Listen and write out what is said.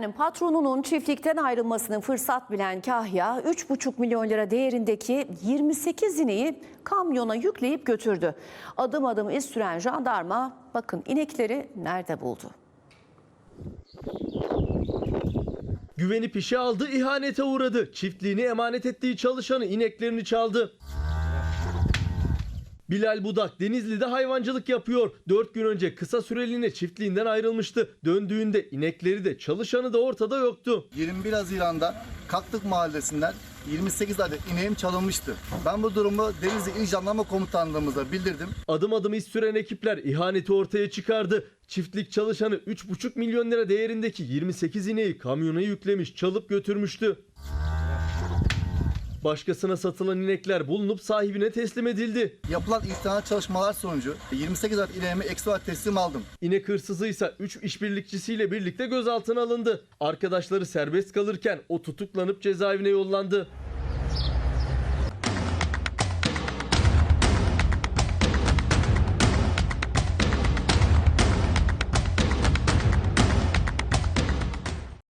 Yani patronunun çiftlikten ayrılmasını fırsat bilen Kahya 3,5 milyon lira değerindeki 28 ineği kamyona yükleyip götürdü. Adım adım iz süren jandarma bakın inekleri nerede buldu? Güvenip işe aldı, ihanete uğradı. Çiftliğini emanet ettiği çalışanı ineklerini çaldı. Bilal Budak Denizli'de hayvancılık yapıyor. 4 gün önce kısa süreliğine çiftliğinden ayrılmıştı. Döndüğünde inekleri de çalışanı da ortada yoktu. 21 Haziran'da Kaklık Mahallesi'nden 28 adet ineğim çalınmıştı. Ben bu durumu Denizli İl Jandarma Komutanlığımıza bildirdim. Adım adım iz süren ekipler ihaneti ortaya çıkardı. Çiftlik çalışanı 3,5 milyon lira değerindeki 28 ineği kamyona yüklemiş, çalıp götürmüştü. Başkasına satılan inekler bulunup sahibine teslim edildi. Yapılan ihtilal çalışmalar sonucu 28 adet ineğimi ekstra olarak teslim aldım. İnek hırsızı ise 3 işbirlikçisiyle birlikte gözaltına alındı. Arkadaşları serbest kalırken o tutuklanıp cezaevine yollandı.